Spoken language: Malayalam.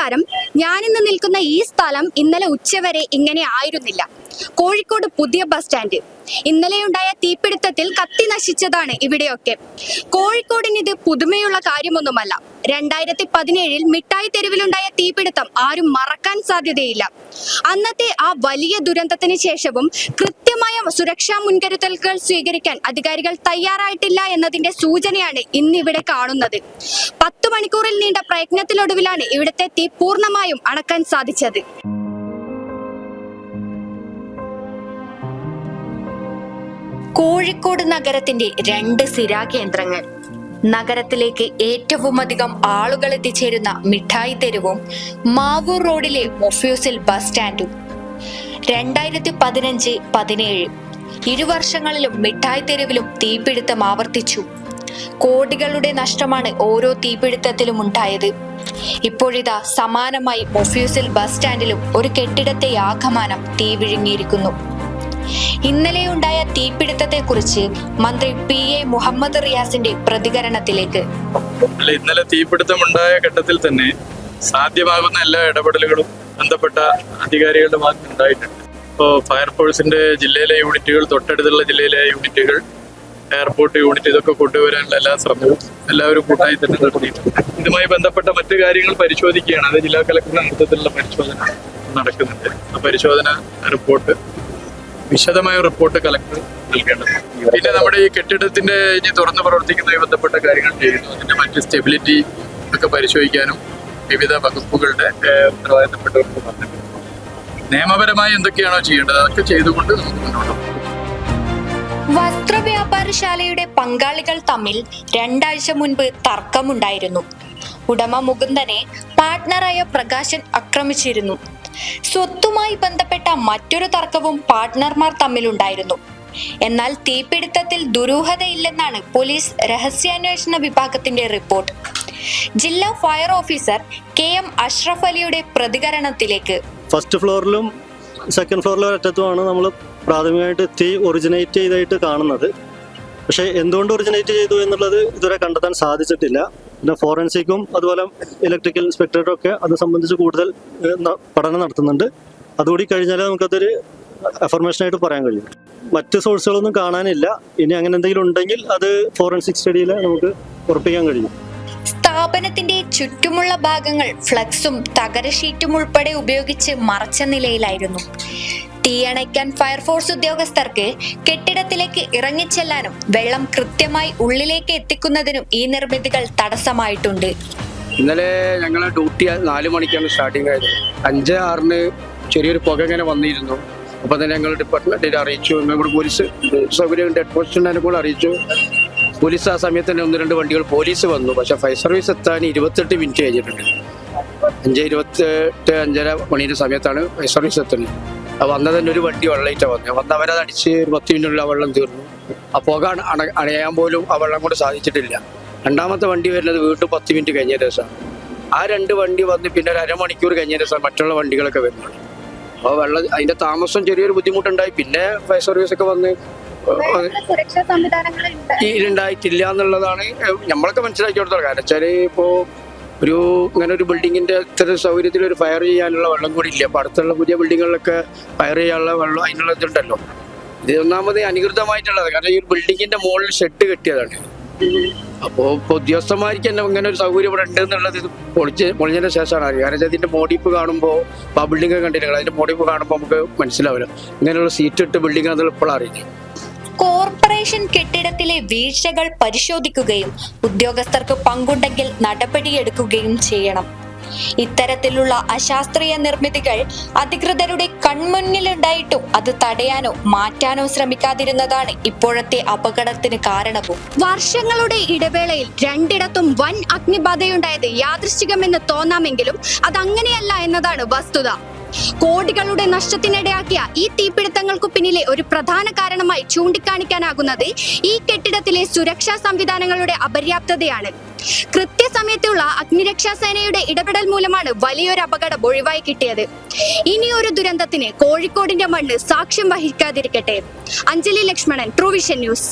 നമസ്കാരം. ഞാനിന്ന് നിൽക്കുന്ന ഈ സ്ഥലം ഇന്നലെ ഉച്ചവരെ ഇങ്ങനെ ആയിരുന്നില്ല. കോഴിക്കോട് പുതിയ ബസ് സ്റ്റാൻഡ്. ഇന്നലെയുണ്ടായ തീപിടുത്തത്തിൽ കത്തി നശിച്ചതാണ് ഇവിടെയൊക്കെ. കോഴിക്കോടിന് ഇത് പുതുമയുള്ള കാര്യമൊന്നുമല്ല. രണ്ടായിരത്തി പതിനേഴിൽ മിഠായി തെരുവിലുണ്ടായ തീപിടുത്തം ആരും മറക്കാൻ സാധ്യതയില്ല. അന്നത്തെ ആ വലിയ ദുരന്തത്തിന് ശേഷവും കൃത്യമായ സുരക്ഷാ മുൻകരുതലുകൾ സ്വീകരിക്കാൻ അധികാരികൾ തയ്യാറായിട്ടില്ല എന്നതിന്റെ സൂചനയാണ് ഇന്നിവിടെ കാണുന്നത്. പത്തു മണിക്കൂറിൽ നീണ്ട പ്രയത്നത്തിലൊടുവിലാണ് ഇവിടുത്തെ തീ പൂർണമായും അടക്കാൻ സാധിച്ചത്. കോഴിക്കോട് നഗരത്തിന്റെ രണ്ട് സിരാകേന്ദ്രങ്ങൾ നഗരത്തിലേക്ക് ഏറ്റവും അധികം ആളുകൾ എത്തിച്ചേരുന്ന മിഠായി തെരുവും മാവൂർ റോഡിലെ മൊഫ്യൂസിൽ ബസ് സ്റ്റാൻഡും രണ്ടായിരത്തി പതിനഞ്ച് പതിനേഴ് ഇരുവർഷങ്ങളിലും മിഠായി തെരുവിലും തീപിടുത്തം ആവർത്തിച്ചു. കോടികളുടെ നഷ്ടമാണ് ഓരോ തീപിടുത്തത്തിലും ഉണ്ടായത്. ഇപ്പോഴിതാ സമാനമായി മൊഫ്യൂസിൽ ബസ് സ്റ്റാൻഡിലും ഒരു കെട്ടിടത്തെ ആഘമാനം തീ വിഴുങ്ങിയിരിക്കുന്നു. ഇന്നലെയുണ്ടായ തീപിടുത്തത്തെക്കുറിച്ച് മന്ത്രി പി എ മുഹമ്മദ് റിയാസിന്റെ പ്രതികരണത്തിലേക്ക്. ഇന്നലെ തീപിടുത്തമുണ്ടായ ഘട്ടത്തിൽ തന്നെ സാധ്യമാകുന്ന എല്ലാ ഇടപെടലുകളും ബന്ധപ്പെട്ട അധികാരികളുടെ ഭാഗത്ത് ഉണ്ടായിട്ടുണ്ട്. ഇപ്പോൾ ഫയർഫോഴ്സിന്റെ ജില്ലയിലെ യൂണിറ്റുകൾ തൊട്ടടുത്തുള്ള ജില്ലയിലെ യൂണിറ്റുകൾ എയർപോർട്ട് യൂണിറ്റ് ഇതൊക്കെ കൊണ്ടുവരാനുള്ള എല്ലാ ശ്രമവും എല്ലാവരും കൂട്ടായി തന്നെ നടത്തിയിട്ടുണ്ട്. ഇതുമായി ബന്ധപ്പെട്ട മറ്റു കാര്യങ്ങൾ പരിശോധിക്കുകയാണ്. അത് ജില്ലാ കളക്ടറുടെ നേതൃത്വത്തിലുള്ള പരിശോധന നടക്കുന്നുണ്ട്. ആ പരിശോധന റിപ്പോർട്ട് വിശദമായ റിപ്പോർട്ട് കളക്ടർ നൽകേണ്ടത് പിന്നെ നമ്മുടെ ഈ കെട്ടിടത്തിന്റെ ഇനി തുറന്ന് പ്രവർത്തിക്കുന്നതുമായി ബന്ധപ്പെട്ട കാര്യങ്ങൾ ചെയ്യുന്നു. അതിന്റെ മറ്റ് സ്റ്റെബിലിറ്റി ഒക്കെ പരിശോധിക്കാനും വിവിധ വകുപ്പുകളുടെ ഉത്തരവാദിത്തപ്പെട്ടവർക്ക് നിയമപരമായി എന്തൊക്കെയാണോ ചെയ്യേണ്ടത് അതൊക്കെ ചെയ്തുകൊണ്ട് നമുക്ക് മുന്നോട്ട് വസ്ത്രവ്യാപാരശാലയുടെ പങ്കാളികൾ തമ്മിൽ രണ്ടാഴ്ച മുൻപ് തർക്കമുണ്ടായിരുന്നു. ഉടമ മുകുന്ദനെ പാർട്ട്ണറായ പ്രകാശൻ ആക്രമിച്ചിരുന്നു. സ്വത്തുമായി ബന്ധപ്പെട്ട മറ്റൊരു തർക്കവും പാർട്ട്ണർമാർ തമ്മിലുണ്ടായിരുന്നു. എന്നാൽ തീപിടുത്തത്തിൽ ദുരൂഹതയില്ലെന്നാണ് പോലീസ് രഹസ്യാന്വേഷണ വിഭാഗത്തിന്റെ റിപ്പോർട്ട്. ജില്ലാ fire officer K M Ashraf അലിയുടെ പ്രതികരണത്തിലേക്ക്. ഫസ്റ്റ് ഫ്ലോറിലും സെക്കൻഡ് ഫ്ലോറിലും ഒരറ്റത്തുമാണ് നമ്മൾ പ്രാഥമികമായിട്ട് തീ ഒറിജിനേറ്റ് ചെയ്തായിട്ട് കാണുന്നത്. പക്ഷേ എന്തുകൊണ്ട് ഒറിജിനേറ്റ് ചെയ്തു എന്നുള്ളത് ഇതുവരെ കണ്ടെത്താൻ സാധിച്ചിട്ടില്ല. പിന്നെ ഫോറൻസിക്കും അതുപോലെ ഇലക്ട്രിക്കൽ ഇൻസ്പെക്ടറും ഒക്കെ അത് സംബന്ധിച്ച് കൂടുതൽ പഠനം നടത്തുന്നുണ്ട്. അതുകൂടി കഴിഞ്ഞാലേ നമുക്കതൊരു അഫർമേഷനായിട്ട് പറയാൻ കഴിയും. മറ്റ് സോഴ്സുകളൊന്നും കാണാനില്ല. ഇനി അങ്ങനെ എന്തെങ്കിലും ഉണ്ടെങ്കിൽ അത് ഫോറൻസിക് സ്റ്റഡിയിൽ നമുക്ക് ഉറപ്പിക്കാൻ കഴിയും. സ്ഥാപനത്തിന്റെ ചുറ്റുമുള്ള ഭാഗങ്ങൾ ഫ്ലക്സും തകര ഷീറ്റും ഉൾപ്പെടെ ഉപയോഗിച്ച് മറച്ച നിലയിലായിരുന്നു. തീയണയ്ക്കാൻ ഫയർഫോഴ്സ് ഉദ്യോഗസ്ഥർക്ക് കെട്ടിടത്തിലേക്ക് ഇറങ്ങിച്ചെല്ലാനും വെള്ളം കൃത്യമായി ഉള്ളിലേക്ക് എത്തിക്കുന്നതിനും ഈ നിർമ്മിതികൾ തടസ്സമായിട്ടുണ്ട്. ഇന്നലെ ഞങ്ങളെ ഡ്യൂട്ടി നാല് മണിക്കാണ് സ്റ്റാർട്ടിങ് ആയത് അഞ്ച് ആറിന് ചെറിയൊരു പുക ഇങ്ങനെ വന്നിരുന്നു. അപ്പോൾ തന്നെ ഞങ്ങൾ ഡിപ്പാർട്ട്മെന്റിൽ അറിയിച്ചു. ഞങ്ങളുടെ പോലീസ് സൗകര്യം ഡെഡ് പോസ്റ്റിനെ കൂടെ അറിയിച്ചു. പോലീസ് ആ സമയത്ത് തന്നെ ഒന്ന് രണ്ട് വണ്ടികൾ പോലീസ് വന്നു. പക്ഷേ ഫയർ സർവീസ് എത്താൻ ഇരുപത്തെട്ട് മിനിറ്റ് കഴിഞ്ഞിട്ടുണ്ട്. അഞ്ച് ഇരുപത്തെട്ട് അഞ്ചര മണിയുടെ സമയത്താണ് ഫയർ സർവീസ് എത്തുന്നത്. അത് വന്നത് തന്നെ ഒരു വണ്ടി വെള്ളയിട്ടാണ് വന്നത്. വന്ന് അവരത് അടിച്ച് ഒരു പത്ത് മിനിറ്റിനുള്ളിൽ ആ വെള്ളം തീർന്നു. ആ പുക അണ- അണയാൻ പോലും ആ വെള്ളം കൊണ്ട് സാധിച്ചിട്ടില്ല. രണ്ടാമത്തെ വണ്ടി വരുന്നത് വീണ്ടും പത്ത് മിനിറ്റ് കഴിഞ്ഞ ദിവസമാണ് ആ രണ്ട് വണ്ടി വന്ന് പിന്നെ ഒരു അരമണിക്കൂർ കഴിഞ്ഞ ദിവസം മറ്റുള്ള വണ്ടികളൊക്കെ വരുന്നുണ്ട് അപ്പോൾ വെള്ളം അതിന്റെ താമസം ചെറിയൊരു ബുദ്ധിമുട്ടുണ്ടായി. പിന്നെ ഫയർ സർവീസ് ഒക്കെ വന്ന് ഉണ്ടായിട്ടില്ല എന്നുള്ളതാണ് നമ്മളൊക്കെ മനസ്സിലാക്കി കൊടുത്തത് കാരണം വെച്ചാൽ ഇപ്പോൾ ഒരു ഇങ്ങനെ ഒരു ബിൽഡിങ്ങിന്റെ ഇത്തരം സൗകര്യത്തിൽ ഒരു ഫയർ ചെയ്യാനുള്ള വെള്ളം കൂടി ഇല്ല. അപ്പോൾ അടുത്തുള്ള പുതിയ ബിൽഡിങ്ങുകളിലൊക്കെ ഫയർ ചെയ്യാനുള്ള വെള്ളം അതിനുള്ള ഇതുണ്ടല്ലോ. ഇത് ഒന്നാമത് അനുകൃതമായിട്ടുള്ളത്. കാരണം ഈ ഒരു ബിൽഡിങ്ങിന്റെ മുകളിൽ ഷെഡ് കെട്ടിയതാണ്. അപ്പോൾ ഉദ്യോഗസ്ഥന്മാർക്ക് തന്നെ ഇങ്ങനെ ഒരു സൗകര്യം ഇവിടെ ഉണ്ട് എന്നുള്ളത് ഇത് പൊളിച്ച് പൊളിഞ്ഞതിന് ശേഷമാണ്. അറിയുക കാരണം ഇതിന്റെ മോഡിപ്പ് കാണുമ്പോൾ ആ ബിൽഡിംഗ് കണ്ടിട്ടില്ല അതിന്റെ മോഡിപ്പ് കാണുമ്പോൾ നമുക്ക് മനസ്സിലാവില്ല. ഇങ്ങനെയുള്ള സീറ്റ് ഇട്ട് ബിൽഡിംഗ് ആണെന്നുള്ള ഇപ്പോൾ അറിയില്ല കോർപ്പറേഷൻ കെട്ടിടത്തിലെ വീഴ്ചകൾ പരിശോധിക്കുകയും ഉദ്യോഗസ്ഥർക്ക് പങ്കുണ്ടെങ്കിൽ നടപടിയെടുക്കുകയും ചെയ്യണം. ഇത്തരത്തിലുള്ള അശാസ്ത്രീയ നിർമ്മിതികൾ അധികൃതരുടെ കൺമുന്നിലുണ്ടായിട്ടും അത് തടയാനോ മാറ്റാനോ ശ്രമിക്കാതിരുന്നതാണ് ഇപ്പോഴത്തെ അപകടത്തിന് കാരണവും. വർഷങ്ങളുടെ ഇടവേളയിൽ രണ്ടിടത്തും വൻ അഗ്നിബാധയുണ്ടായത് യാദൃശ്ചികമെന്ന് തോന്നാമെങ്കിലും അതങ്ങനെയല്ല എന്നതാണ് വസ്തുത. കോടികളുടെ നഷ്ടത്തിനിടയാക്കിയ ഈ തീപിടുത്തങ്ങൾക്കു പിന്നിലെ ഒരു പ്രധാന കാരണമായി ചൂണ്ടിക്കാണിക്കാനാകുന്നത് ഈ കെട്ടിടത്തിലെ സുരക്ഷാ സംവിധാനങ്ങളുടെ അപര്യാപ്തതയാണ്. കൃത്യസമയത്തുള്ള അഗ്നിരക്ഷാ സേനയുടെ ഇടപെടൽ മൂലമാണ് വലിയൊരു അപകടം ഒഴിവായി കിട്ടിയത്. ഇനിയൊരു ദുരന്തത്തിന് കോഴിക്കോടിന്റെ മണ്ണ് സാക്ഷ്യം വഹിക്കാതിരിക്കട്ടെ. Anjali Lakshmanan Truevision news